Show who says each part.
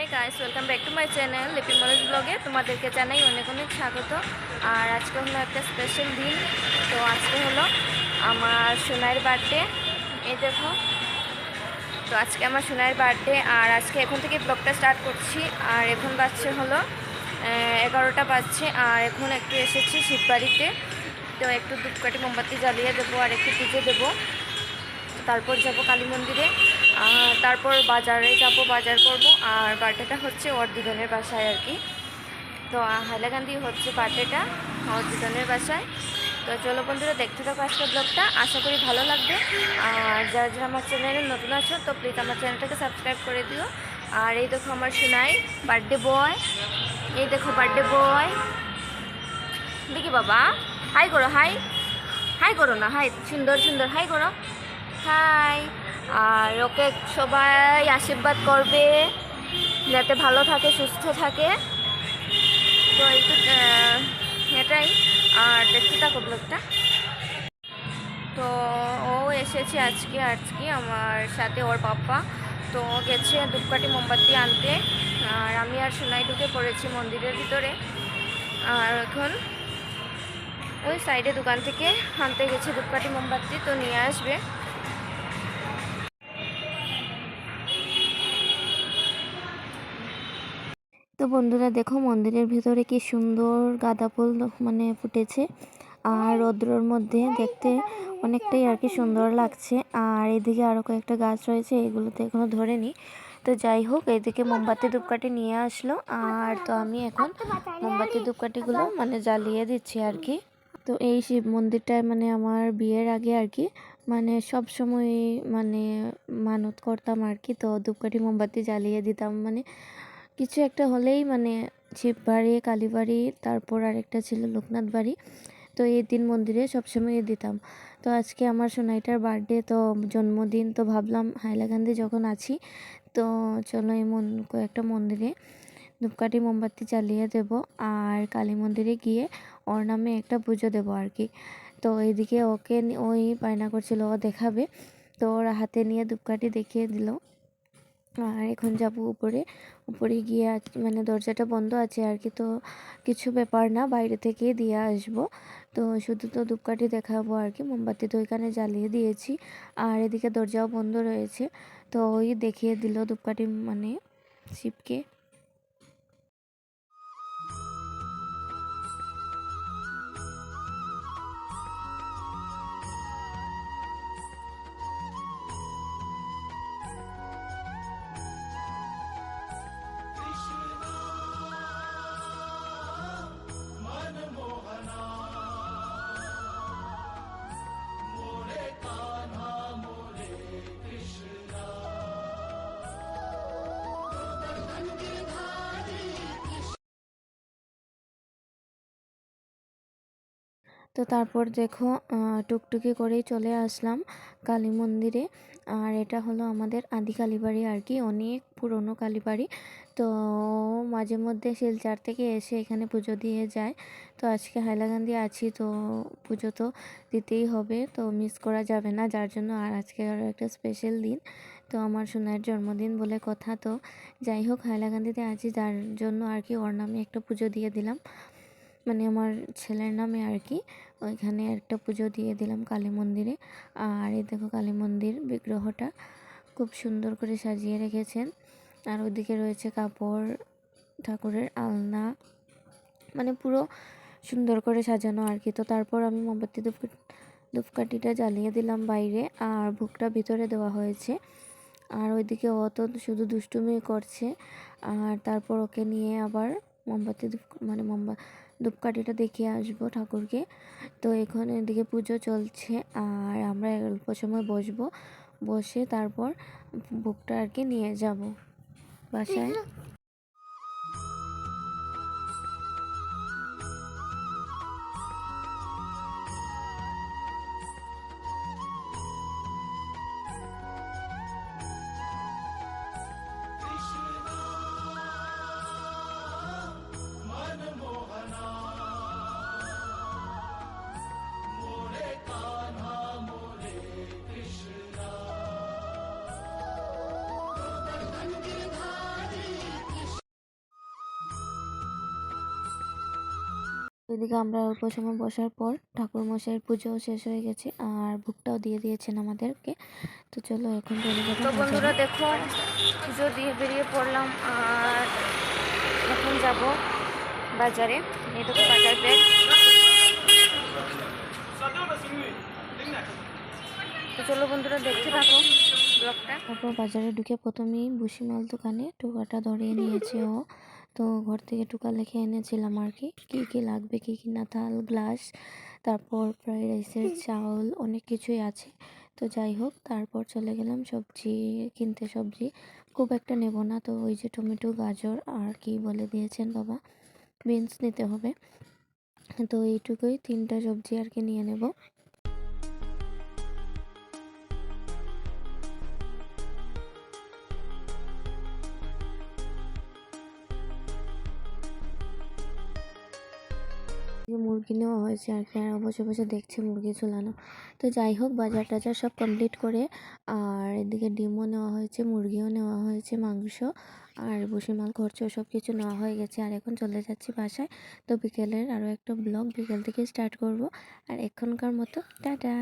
Speaker 1: Hey guys welcome back to my channel Lipi Manoj ব্লগে তোমাদেরকে জানাই অনেক অনেক স্বাগত। আর আজকে হলো একটা স্পেশাল দিন। তো আজকে হলো আমার সোনাইয়ের বার্থডে এই দেখো। তো আজকে আমার সোনাইয়ের বার্থডে আর আজকে এখন থেকে ব্লগটা স্টার্ট করছি। আর এখন বাজছে হলো এগারোটা বাজছে। আর এখন একটু এসেছি শিববাড়িতে। তো একটু ধূপকাঠি মোমবাতি জ্বালিয়ে দেবো আর একটু পুজো দেবো। তারপর যাব কালী মন্দিরে। তারপর বাজারে যাব, বাজার করব। আর বার্থডেটা হচ্ছে ওর দুজনের বাসায় আর কি। তো হাইলাকান্দি হচ্ছে বার্থডেটা ওর দুজনের বাসায়। তো চলো বন্ধুরা, দেখতে থাকো আজকের ব্লগটা। আশা করি ভালো লাগবে। আর যারা যারা আমার চ্যানেলে নতুন আছো, তো প্লিজ আমার চ্যানেলটাকে সাবস্ক্রাইব করে দিও। আর এই দেখো আমার সোনাই, বার্থডে বয়। এই দেখো বার্থডে বয়। দেখি বাবা। হাই করো হাই হাই করো না হাই সুন্দর সুন্দর। হাই করো। হাই আর ওকে সবাই আশীর্বাদ করবে যাতে ভালো থাকে সুস্থ থাকে। তো আহ, এটাই। আর দেখতে থাকো ব্লগটা তো ও এসেছে আজকে আজকে আমার সাথে ওর পাপ্পা তো গেছে ধূপকাঠি মোমবাতি আনতে। আর আমি আর সোনাই ঢুকে পড়েছি মন্দিরের ভিতরে। আর এখন ওই সাইডে দোকান থেকে আনতে গেছে ধূপকাঠি মোমবাতি তো নিয়ে আসবে।
Speaker 2: তো বন্ধুরা দেখো মন্দিরের ভিতরে কি সুন্দর গাঁদা ফুল মানে ফুটেছে। আর রৌদ্রর মধ্যে দেখতে অনেকটাই আর কি সুন্দর লাগছে। আর এদিকে আরও কয়েকটা গাছ রয়েছে, এগুলোতে এখনও ধরেনি। তো যাই হোক, এদিকে মোমবাতি, ধূপকাঠি নিয়ে আসলো। আর তো আমি এখন মোমবাতি, ধূপকাঠিগুলো মানে জ্বালিয়ে দিচ্ছি আর কি। তো এই শিব মন্দিরটায় মানে আমার বিয়ের আগে আর কি মানে সব সময় মানে মানত করতাম আর কি। তো ধূপকাঠি, মোমবাতি জ্বালিয়ে দিতাম মানে কিছু একটা হলেই মানে শিববাড়ি কালীবাড়ি তারপর আরেকটা ছিল লোকনাথ বাড়ি। তো এই তিন মন্দিরে সবসময় দিতাম। তো আজকে আমার সোনাইটার বার্থডে তো জন্মদিন, তো ভাবলাম হাইলাকান্দি যখন আছি, তো চলো এই মন, কয়েকটা মন্দিরে ধূপকাঠি, মোমবাতি জ্বালিয়ে দেব আর কালী মন্দিরে গিয়ে ওর নামে একটা পুজো দেব আর কি। তো এইদিকে ওকে ওই বায়না করছিল ও দেখাবে। তো ওর হাতে নিয়ে ধূপকাঠি দেখিয়ে দিল। আর এখন যাব উপরে। উপরে গিয়ে মানে দরজাটা বন্ধ আছে আর কি, তো কিছু ব্যাপার না, বাইরে থেকে দিয়ে আসব। তো শুধু তো ধূপকাঠি দেখাবো আর কি, মোমবাতি তো ওইখানে জ্বালিয়ে দিয়েছি। আর এদিকে দরজাও বন্ধ রয়েছে, তো ওই দেখিয়ে দিল ধূপকাঠি মানে শিবকে। তো তারপর দেখো টুকটুকি করেই চলে আসলাম কালী মন্দিরে। আর এটা হলো আমাদের আদি কালীবাড়ি আর কি, অনেক পুরনো কালীবাড়ি। তো মাঝে মধ্যে শিলচার থেকে এসে এখানে পুজো দিয়ে যায়। তো আজকে হাইলাকান্দি আছি, তো পুজো তো দিতেই হবে, তো মিস করা যাবে না। যার জন্য আর আজকে আরও একটা স্পেশাল দিন। তো আমার সোনার জন্মদিন বলে কথা তো। যাই হোক, হাইলাকান্দিতে আছি, যার জন্য আর কি ওর নামে একটা পুজো দিয়ে দিলাম। মানে আমার ছেলের নামে আর কি ওইখানে একটা পুজো দিয়ে দিলাম কালী মন্দিরে। আর এই দেখো কালী মন্দির বিগ্রহটা খুব সুন্দর করে সাজিয়ে রেখেছেন। আর ওদিকে রয়েছে কাপড়, ঠাকুরের আলনা মানে পুরো সুন্দর করে সাজানো আর কি তো তারপর আমি মোমবাতি ধূপ ধূপকাঠিটা জ্বালিয়ে দিলাম বাইরে, আর ভুকটা ভিতরে দেওয়া হয়েছে। আর ওইদিকে ও তো শুধু দুষ্টুমি করছে। আর তারপর ওকে নিয়ে আবার মোমবাতি মানে মোমবা ধূপকাঠিটা দেখিয়ে আসব ঠাকুরকে। তো এখানে এদিকে পুজো চলছে আর আমরা অল্প সময় বসবো। বসে তারপর বুকটা আর কি নিয়ে যাব। বাসায়? এদিকে আমরা অল্প সময় বসার পর ঠাকুর মশাইয়ের পুজোও শেষ হয়ে গেছে আর ভুগটাও দিয়ে দিয়েছেন আমাদেরকে। তো চলো এখন
Speaker 1: তো বন্ধুরা দেখো পুজো দিয়ে বেরিয়ে পড়লাম আর এখন যাব বাজারে। দেখো বাজার ব্যাগ। তো চলো বন্ধুরা দেখতে থাকো ব্লগটা।
Speaker 2: তারপর বাজারে ঢুকে প্রথমেই বুসিমাল দোকানে টুকাটা ধরিয়ে নিয়েছে ও। তো ঘর থেকে টুকা লিখে এনেছিলাম আর কি। কী কী লাগবে কী কী না থাল গ্লাস তারপর ফ্রাইড রাইসের চাউল অনেক কিছুই আছে। তো যাই হোক তারপর চলে গেলাম সবজি কিনতে সবজি। খুব একটা নেব না তো ওই যে টমেটো গাজর আর কি বলে দিয়েছেন বাবা বিনস নিতে হবে। তো এইটুকুই তিনটা সবজি আর কি নিয়ে নেব। মুরগি নেওয়া হয়েছে আর কি। আর বসে বসে দেখছে মুরগি ঝুলানো। তো যাই হোক, বাজার টাজার সব কমপ্লিট করে, আর এদিকে ডিমও নেওয়া হয়েছে, মুরগিও নেওয়া হয়েছে, মাংস আর ভুসিমাল খরচ সব কিছু নেওয়া হয়ে গেছে। আর এখন চলে যাচ্ছি বাসায়। তো বিকেলের আরও একটা ব্লগ বিকেল থেকে স্টার্ট করব। আর এখনকার মতো, টাটা!